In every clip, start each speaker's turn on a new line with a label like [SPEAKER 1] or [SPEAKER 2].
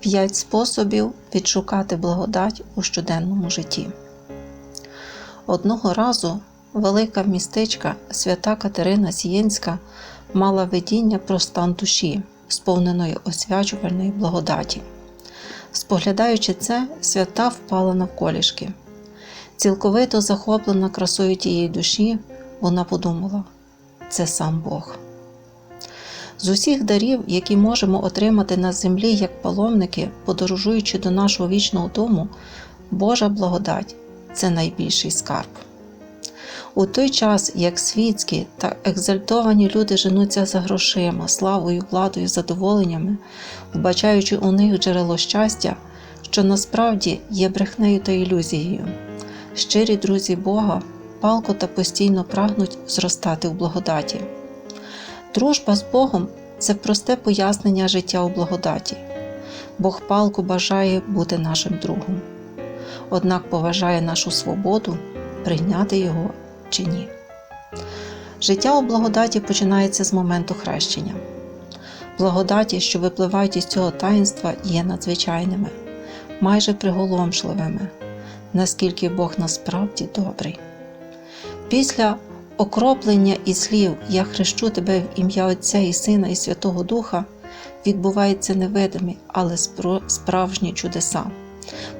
[SPEAKER 1] П'ять способів відшукати благодать у щоденному житті. Одного разу велика містечка свята Катерина Сієнська мала видіння про стан душі, сповненої освячувальної благодаті. Споглядаючи це, свята впала навколішки. Цілковито захоплена красою тієї душі, вона подумала: це сам Бог. З усіх дарів, які можемо отримати на землі як паломники, подорожуючи до нашого вічного дому, Божа благодать це найбільший скарб. У той час, як світські та екзальтовані люди женуться за грошима, славою, владою, задоволеннями, вбачаючи у них джерело щастя, що насправді є брехнею та ілюзією. Щирі друзі Бога палко та постійно прагнуть зростати в благодаті. Дружба з Богом це просте пояснення життя у благодаті. Бог палко бажає бути нашим другом, однак поважає нашу свободу прийняти його чи ні. Життя у благодаті починається з моменту хрещення. Благодаті, що випливають із цього таїнства, є надзвичайними, майже приголомшливими, наскільки Бог насправді добрий. Після окроплення і слів Я хрещу тебе в ім'я Отця і Сина і Святого Духа відбуваються невидимі, але справжні чудеса,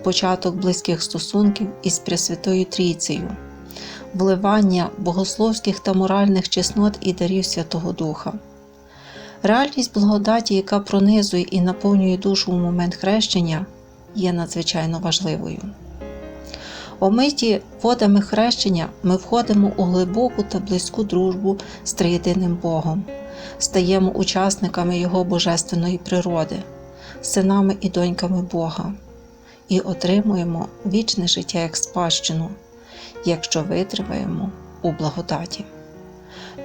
[SPEAKER 1] початок близьких стосунків із Пресвятою Трійцею, вливання богословських та моральних чеснот і дарів Святого Духа. Реальність благодаті, яка пронизує і наповнює душу у момент хрещення, є надзвичайно важливою. Омиті водами хрещення ми входимо у глибоку та близьку дружбу з триєдиним Богом, стаємо учасниками Його божественної природи, синами і доньками Бога і отримуємо вічне життя як спадщину, якщо витриваємо у благодаті.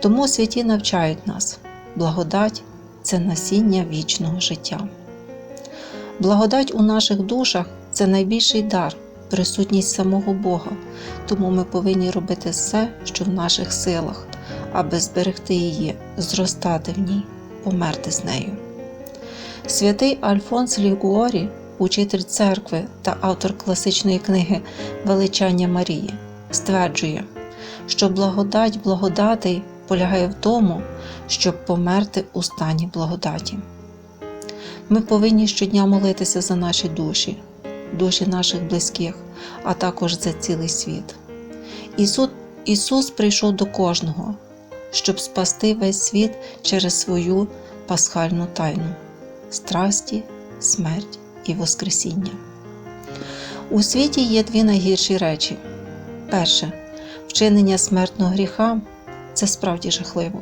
[SPEAKER 1] Тому святі навчають нас, благодать це насіння вічного життя. Благодать у наших душах це найбільший дар присутність самого Бога, тому ми повинні робити все, що в наших силах, аби зберегти її, зростати в ній, померти з нею. Святий Альфонс Лігуорі, учитель церкви та автор класичної книги Величання Марії, стверджує, що благодать благодатей полягає в тому, щоб померти у стані благодаті. Ми повинні щодня молитися за наші душі, душі наших близьких, а також за цілий світ. Ісус, Ісус прийшов до кожного, щоб спасти весь світ через свою пасхальну тайну страсті, смерть і Воскресіння. У світі є дві найгірші речі. Перше, вчинення смертного гріха це справді жахливо.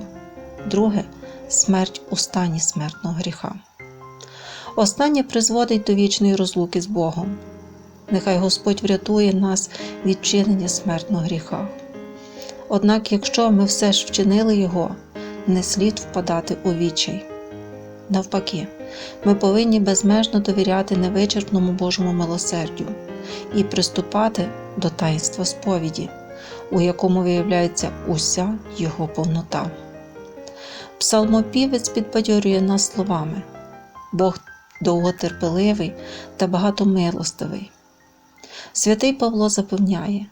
[SPEAKER 1] Друге смерть у стані смертного гріха. Останнє призводить до вічної розлуки з Богом. Нехай Господь врятує нас від вчинення смертного гріха. Однак, якщо ми все ж вчинили Його, не слід впадати у відчай. Навпаки, ми повинні безмежно довіряти невичерпному Божому милосердю і приступати до таїнства сповіді, у якому виявляється уся Його повнота. Псалмопівець підбадьорює нас словами Бог довготерпеливий та багатомилостивий. Святий Павло запевняє,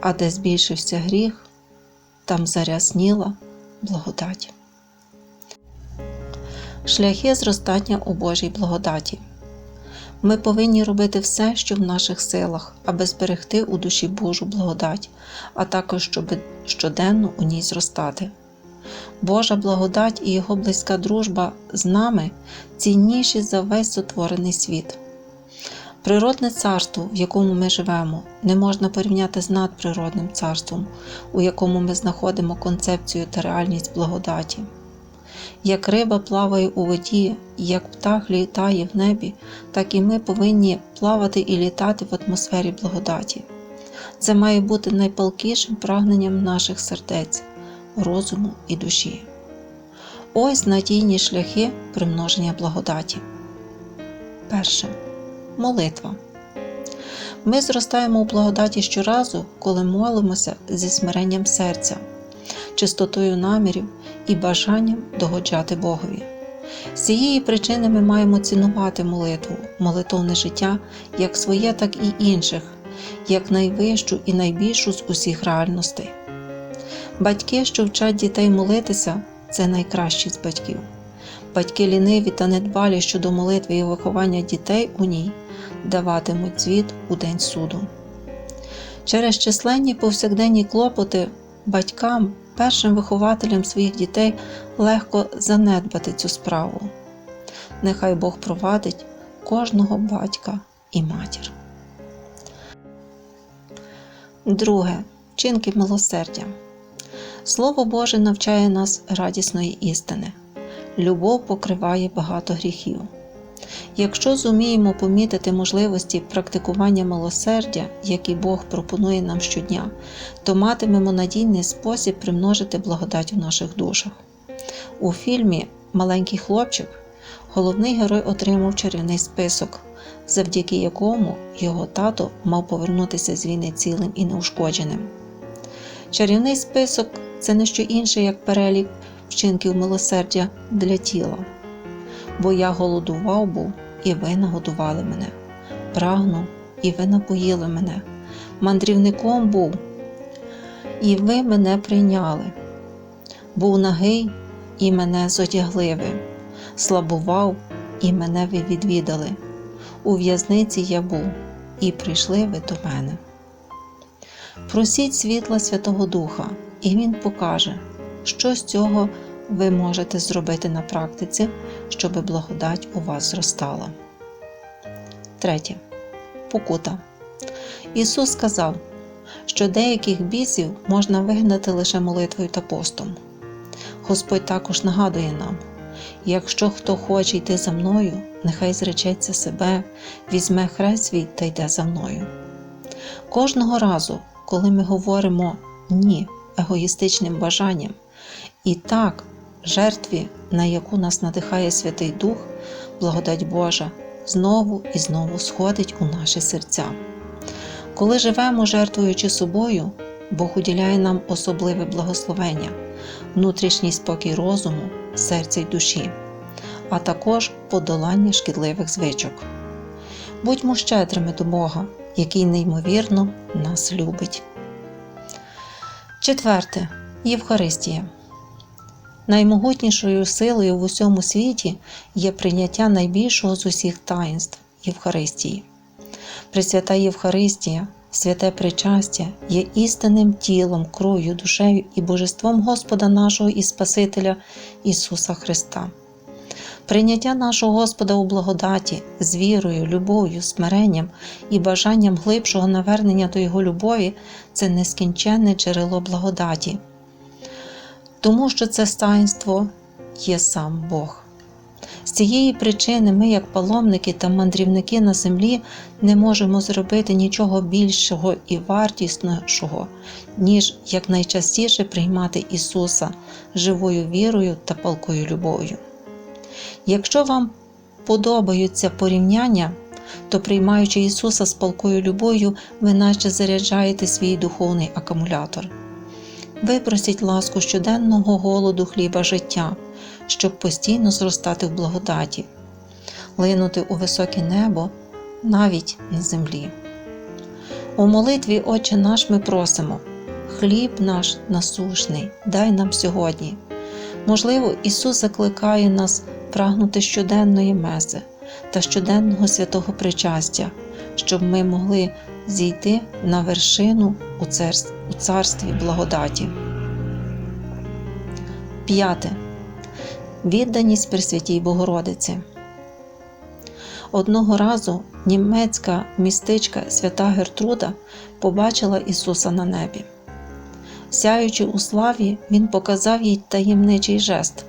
[SPEAKER 1] а де збільшився гріх, там зарясніла благодать. Шляхи зростання у Божій благодаті. Ми повинні робити все, що в наших силах, аби зберегти у душі Божу благодать, а також щоб щоденно у ній зростати. Божа благодать і Його близька дружба з нами цінніші за весь сотворений світ. Природне царство, в якому ми живемо, не можна порівняти з надприродним царством, у якому ми знаходимо концепцію та реальність благодаті. Як риба плаває у воді, як птах літає в небі, так і ми повинні плавати і літати в атмосфері благодаті. Це має бути найпалкішим прагненням наших сердець, розуму і душі. Ось надійні шляхи примноження благодаті. Перше. Молитва. Ми зростаємо у благодаті щоразу, коли молимося зі смиренням серця, чистотою намірів і бажанням догоджати Богові. З цієї причини ми маємо цінувати молитву, молитовне життя як своє, так і інших, як найвищу і найбільшу з усіх реальностей. Батьки, що вчать дітей молитися, це найкращі з батьків. Батьки ліниві та недбалі щодо молитви і виховання дітей у ній даватимуть звіт у день суду. Через численні повсякденні клопоти батькам, першим вихователям своїх дітей легко занедбати цю справу. Нехай Бог провадить кожного батька і матір. Друге. Вчинки милосердя. Слово Боже навчає нас радісної істини. Любов покриває багато гріхів. Якщо зуміємо помітити можливості практикування милосердя, які Бог пропонує нам щодня, то матимемо надійний спосіб примножити благодать у наших душах. У фільмі Маленький хлопчик головний герой отримав чарівний список, завдяки якому його тато мав повернутися з війни цілим і неушкодженим. Чарівний список це не що інше, як перелік вчинків милосердя для тіла. Бо я голодував був, і ви нагодували мене, прагнув, і ви напоїли мене, мандрівником був, і ви мене прийняли. Був нагий, і мене зодягли слабував, і мене ви відвідали. У в'язниці я був, і прийшли ви до мене. Просіть світла Святого Духа, і Він покаже, що з цього ви можете зробити на практиці, щоб благодать у вас зростала. Третє. Покута. Ісус сказав, що деяких бісів можна вигнати лише молитвою та постом. Господь також нагадує нам: якщо хто хоче йти за мною, нехай зречеться себе, візьме хрест свій та йде за мною. Кожного разу, коли ми говоримо ні егоїстичним бажанням, і так, жертві, на яку нас надихає Святий Дух, благодать Божа, знову і знову сходить у наші серця. Коли живемо, жертвуючи собою, Бог уділяє нам особливе благословення, внутрішній спокій розуму, серця й душі, а також подолання шкідливих звичок. Будьмо щедрими до Бога, який неймовірно нас любить. Четверте. Євхаристія. Наймогутнішою силою в усьому світі є прийняття найбільшого з усіх таїнств Євхаристії. Пресвята Євхаристія, святе причастя є істинним тілом, кров'ю, душею і божеством Господа нашого і Спасителя Ісуса Христа. Прийняття нашого Господа у благодаті з вірою, любов'ю, смиренням і бажанням глибшого навернення до Його любові це нескінченне джерело благодаті, тому що це таїнство є сам Бог. З цієї причини ми, як паломники та мандрівники на землі, не можемо зробити нічого більшого і вартіснішого, ніж якнайчастіше приймати Ісуса живою вірою та палкою любов'ю. Якщо вам подобаються порівняння, то приймаючи Ісуса з палкою любов'ю, ви наче заряджаєте свій духовний акумулятор. Випросіть ласку щоденного голоду хліба життя, щоб постійно зростати в благодаті, линути у високе небо навіть на землі. У молитві, Отче наш, ми просимо: хліб наш насушний, дай нам сьогодні. Можливо, Ісус закликає нас прагнути щоденної меси та щоденного святого причастя, щоб ми могли зійти на вершину у у царстві благодаті. П'яте. Відданість Пресвятій Богородиці. Одного разу німецька містичка свята Гертруда побачила Ісуса на небі. Сяючи у славі, Він показав їй таємничий жест,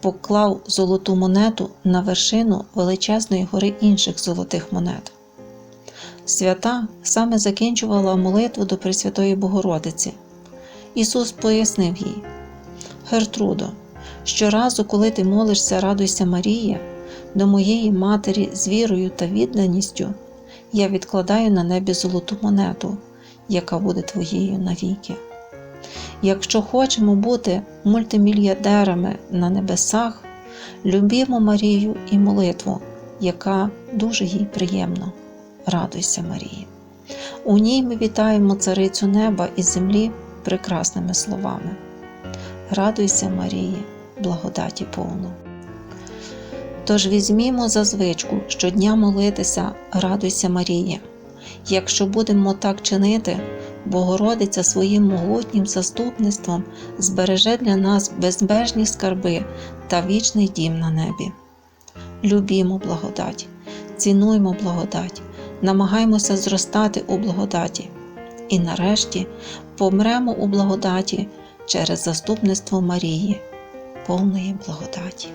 [SPEAKER 1] поклав золоту монету на вершину величезної гори інших золотих монет. Свята саме закінчувала молитву до Пресвятої Богородиці. Ісус пояснив їй: Гертрудо, щоразу, коли ти молишся, радуйся Марія, до моєї матері з вірою та відданістю, я відкладаю на небі золоту монету, яка буде твоєю навіки. Якщо хочемо бути мультимільярдерами на небесах, Любімо Марію і молитву, яка дуже їй приємна. Радуйся, Марії. У ній ми вітаємо Царицю неба і землі прекрасними словами. Радуйся, Марії, благодаті повну. Тож візьмімо за звичку щодня молитися, радуйся Марії. Якщо будемо так чинити, Богородиця своїм могутнім заступництвом збереже для нас безмежні скарби та вічний дім на небі. Любімо благодать, цінуймо благодать, намагаймося зростати у благодаті. І нарешті помремо у благодаті через заступництво Марії, повної благодаті.